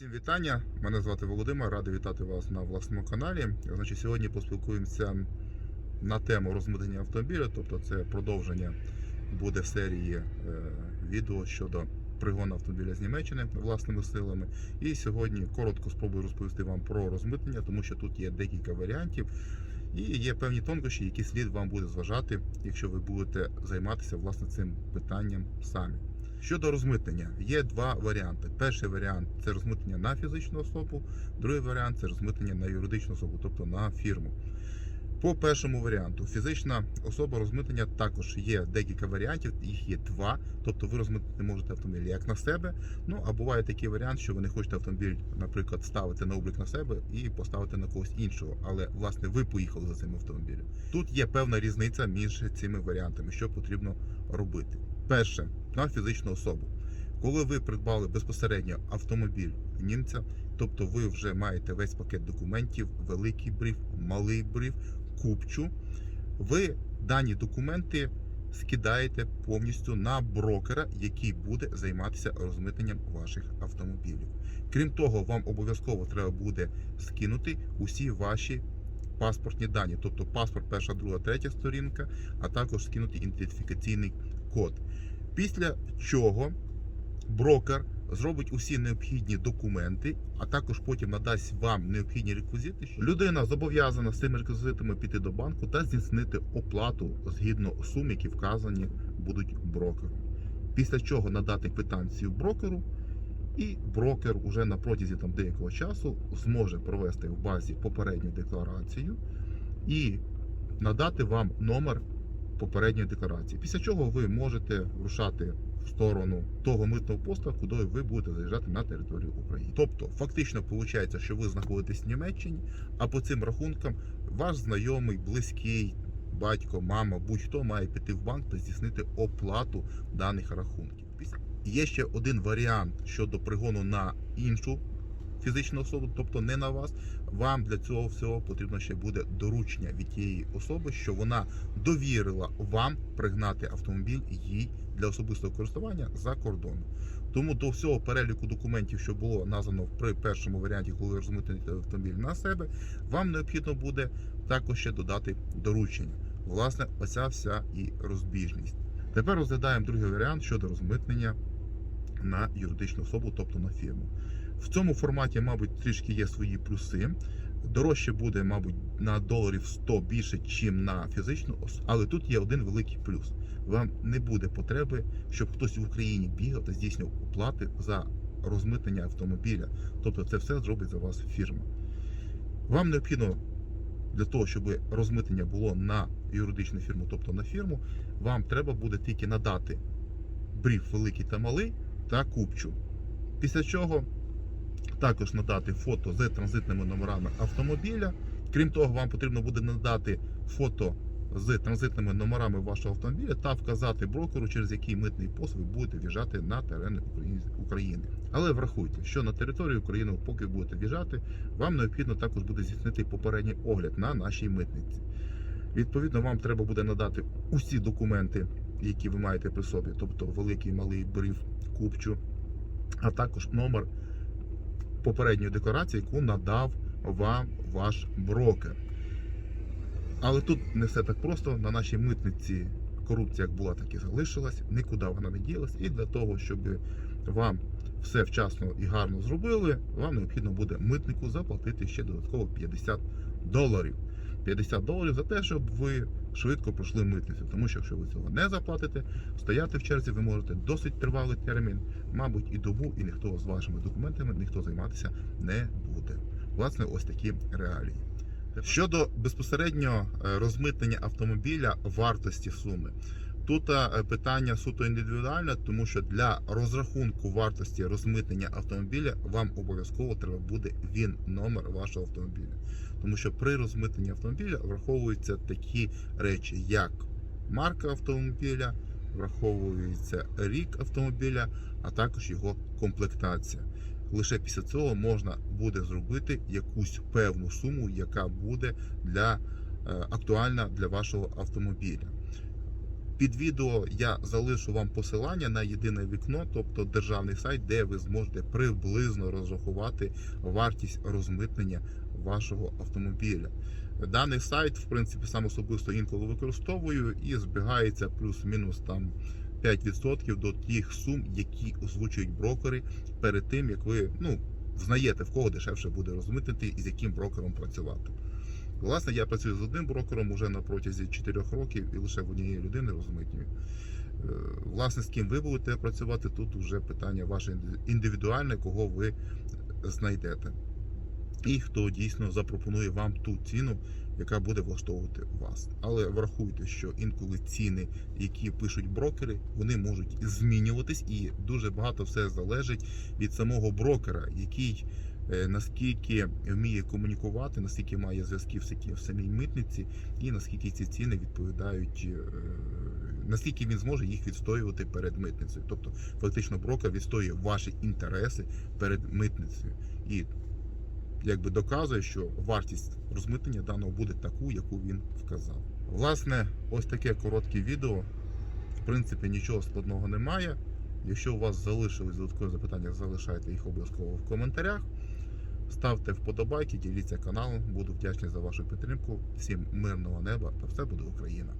Всім вітання! Мене звати Володимир, радий вітати вас на власному каналі. Значить, сьогодні поспілкуємося на тему розмитнення автомобіля, тобто це продовження буде серії е, відео щодо пригону автомобіля з Німеччини власними силами. І сьогодні коротко спробую розповісти вам про розмитнення, тому що тут є декілька варіантів. І є певні тонкощі, які слід вам буде зважати, якщо ви будете займатися власне цим питанням самі. Щодо розмитнення, є два варіанти. Перший варіант це розмитнення на фізичну особу, другий варіант це розмитнення на юридичну особу, тобто на фірму. По першому варіанту, фізична особа розмитнення також є декілька варіантів, їх є два. Тобто ви розмитнити можете автомобіль як на себе. Ну а буває такий варіант, що ви не хочете автомобіль, наприклад, ставити на облік на себе і поставити на когось іншого. Але власне ви поїхали за цим автомобілем. Тут є певна різниця між цими варіантами, що потрібно робити. Перше на фізичну особу. Коли ви придбали безпосередньо автомобіль німця, тобто ви вже маєте весь пакет документів, великий бриф, малий бриф, купчу, ви дані документи скидаєте повністю на брокера, який буде займатися розмитненням ваших автомобілів. Крім того, вам обов'язково треба буде скинути усі ваші паспортні дані, тобто паспорт, перша, друга, третя сторінка, а також скинути ідентифікаційний код. Після чого брокер зробить усі необхідні документи, а також потім надасть вам необхідні реквізити. Людина зобов'язана з цими реквізитами піти до банку та здійснити оплату згідно сум, які вказані будуть брокером. Після чого надати квитанцію брокеру, і брокер уже на протязі там деякого часу зможе провести в базі попередню декларацію і надати вам номер попередньої декларації. Після чого ви можете рушати в сторону того митного поста, куди ви будете заїжджати на територію України. Тобто, фактично виходить, що ви знаходитесь в Німеччині, а по цим рахункам ваш знайомий, близький, батько, мама, будь-хто має піти в банк та здійснити оплату даних рахунків. Є ще один варіант щодо пригону на іншу фізичну особу, тобто не на вас. Вам для цього всього потрібно ще буде доручення від тієї особи, що вона довірила вам пригнати автомобіль їй для особистого користування за кордоном. Тому до всього переліку документів, що було названо при першому варіанті, коли ви розмитнете автомобіль на себе, вам необхідно буде також ще додати доручення. Власне, оця вся і розбіжність. Тепер розглядаємо другий варіант щодо розмитнення на юридичну особу, тобто на фірму. В цьому форматі, мабуть, трішки є свої плюси. Дорожче буде, мабуть, на доларів 100 більше, ніж на фізичну. Але тут є один великий плюс. Вам не буде потреби, щоб хтось в Україні бігав та здійснював оплати за розмитнення автомобіля. Тобто це все зробить за вас фірма. Вам необхідно для того, щоб розмитнення було на юридичну фірму, тобто на фірму, вам треба буде тільки надати бриф великий та малий та купчу. Після чого також надати фото з транзитними номерами автомобіля. Крім того, вам потрібно буде надати фото з транзитними номерами вашого автомобіля та вказати брокеру, через який митний пост ви будете в'їжджати на терени України. Але врахуйте, що на територію України, поки будете в'їжджати, вам необхідно також буде здійснити попередній огляд на нашій митниці. Відповідно, вам треба буде надати усі документи, які ви маєте при собі, тобто великий, малий бриф, купчу, а також номер попередньої декларації, яку надав вам ваш брокер. Але тут не все так просто. На нашій митниці корупція як була, так і залишилась, нікуди вона не ділась. І для того, щоб вам все вчасно і гарно зробили, вам необхідно буде митнику заплатити ще додатково 50 доларів. 50 доларів за те, щоб ви швидко пройшли митницю. Тому що якщо ви цього не заплатите, стояти в черзі ви можете досить тривалий термін, мабуть, і добу, і ніхто з вашими документами ніхто займатися не буде. Власне, ось такі реалії. Щодо безпосередньо е, розмитнення автомобіля вартості суми. Тут е, питання суто індивідуальне, тому що для розрахунку вартості розмитнення автомобіля вам обов'язково треба буде він номер вашого автомобіля. Тому що при розмитненні автомобіля враховуються такі речі, як марка автомобіля, враховується рік автомобіля, а також його комплектація. Лише після цього можна буде зробити якусь певну суму, яка буде для, е, актуальна для вашого автомобіля. Під відео я залишу вам посилання на єдине вікно, тобто державний сайт, де ви зможете приблизно розрахувати вартість розмитнення вашого автомобіля. Даний сайт, в принципі, сам особисто інколи використовую і збігається плюс-мінус там 5% до тих сум, які озвучують брокери перед тим, як ви ну, знаєте, в кого дешевше буде розмитнити і з яким брокером працювати. Власне, я працюю з одним брокером уже на протязі 4 років і лише в однієї людини розмитнюю. Е, Власне, з ким ви будете працювати, тут вже питання ваше індивідуальне, кого ви знайдете. І хто дійсно запропонує вам ту ціну, яка буде влаштовувати вас. Але врахуйте, що інколи ціни, які пишуть брокери, вони можуть змінюватись, і дуже багато все залежить від самого брокера, який наскільки вміє комунікувати, наскільки має зв'язків в самій митниці, і наскільки ці ціни відповідають, е, наскільки він зможе їх відстоювати перед митницею. Тобто, фактично, брокер відстоює ваші інтереси перед митницею. І якби доказує, що вартість розмитнення даного буде таку, яку він вказав. Власне, ось таке коротке відео. В принципі, нічого складного немає. Якщо у вас залишились додаткові запитання, залишайте їх обов'язково в коментарях. Ставте вподобайки, діліться каналом. Буду вдячний за вашу підтримку. Всім мирного неба та все буде Україна!